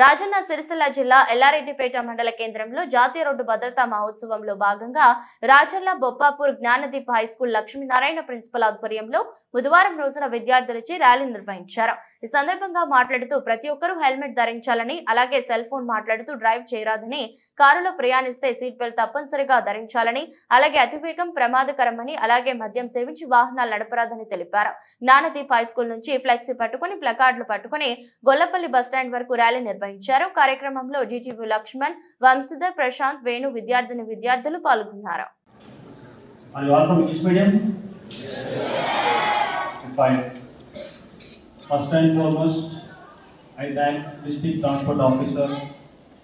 రాజన్న సిరిసిల్ల జిల్లా ఎల్లారెడ్డిపేట మండల కేంద్రంలో జాతీయ రోడ్డు భద్రతా మహోత్సవంలో భాగంగా Rajanna Boppapur Gnanadeep high school Lakshminarayana principal ఆధ్వర్యంలో బుధవారం రోజున విద్యార్థులచే ర్యాలీ నిర్వహించారు. ఈ సందర్భంగా మాట్లాడుతూ ప్రతి ఒక్కరూ హెల్మెట్ ధరించాలని అలాగే సెల్ ఫోన్ మాట్లాడుతూ డ్రైవ్ చేయరాదని కారులో ప్రయాణిస్తే సీట్ బెల్ట్ తప్పనిసరిగా ధరించాలని అలాగే అతివేగం ప్రమాదకరమని అలాగే మద్యం సేవించి వాహనాలు నడపరాదని తెలిపారు జ్ఞానదీప్ హై స్కూల్ నుంచి ఫ్లెక్సీ పట్టుకుని ప్లకార్డులు పట్టుకుని గొల్లపల్లి బస్టాండ్ వరకు ర్యాలీ నిర్వహించారు కార్యక్రమంలో జీజీవి లక్ష్మణ్ వంశీధర్ ప్రశాంత్ వేణు విద్యార్థిని విద్యార్థులు పాల్గొన్నారు Are you all from English medium? Fine. First and foremost, I thank district transport officer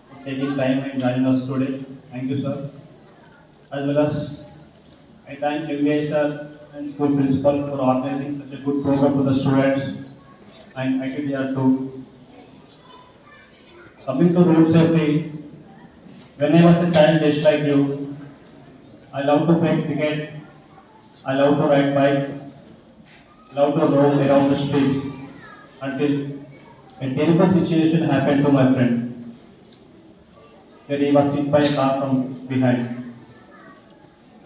for taking time and joining us today. Thank you, sir. As well as I thank MBA sir and school principal for organizing such a good program for the students and ITDR too. Coming to road safety, when I was a child just like you, I love to play cricket. I love to ride bike. Love to roam around the streets until a terrible situation happened to my friend. Where he was hit by a car from behind.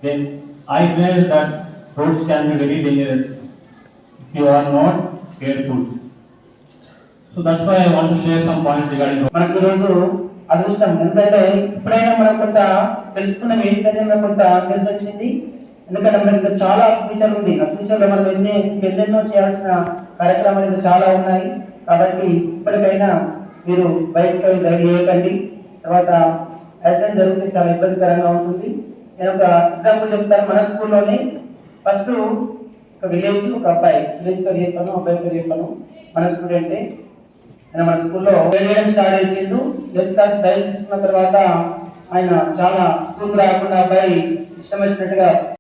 Then I realized that roads can be very dangerous if you are not careful. So that's why I want to share some points regarding road. మనకు ఈరోజు అదృష్టం ఎందుకంటే ఎప్పుడైనా మనం కొంత తెలుసుకున్న ఏంటంటే మనకు కొంత తెలిసి వచ్చింది ఎందుకంటే మనకి ఇంకా చాలా ఫ్యూచర్ ఉంది. ఆ ఫ్యూచర్లో మనం ఎన్ని ఎన్నెన్నో చేయాల్సిన కార్యక్రమాలు ఇంకా చాలా ఉన్నాయి. కాబట్టి ఇప్పటికైనా మీరు బయటకు రైడ్ చేయకండి తర్వాత యాక్సిడెంట్ జరిగితే చాలా ఇబ్బందికరంగా ఉంటుంది. నేను ఒక ఎగ్జాంపుల్ చెప్తాను. మన స్కూల్లోనే ఫస్ట్ ఒక విలేజ్ ఒక అబ్బాయి విలేజ్ పేరు చెప్పాను అబ్బాయి పేరు చెప్పాను. మన స్టూడెంటే. ఆయన మన స్కూల్లో వేయడం స్టార్ట్ చేసిండు. ఎయిత్ క్లాస్ బయలు తీసుకున్న తర్వాత ఆయన చాలా స్కూల్ రాకుండా అబ్బాయి ఇష్టం వచ్చినట్టుగా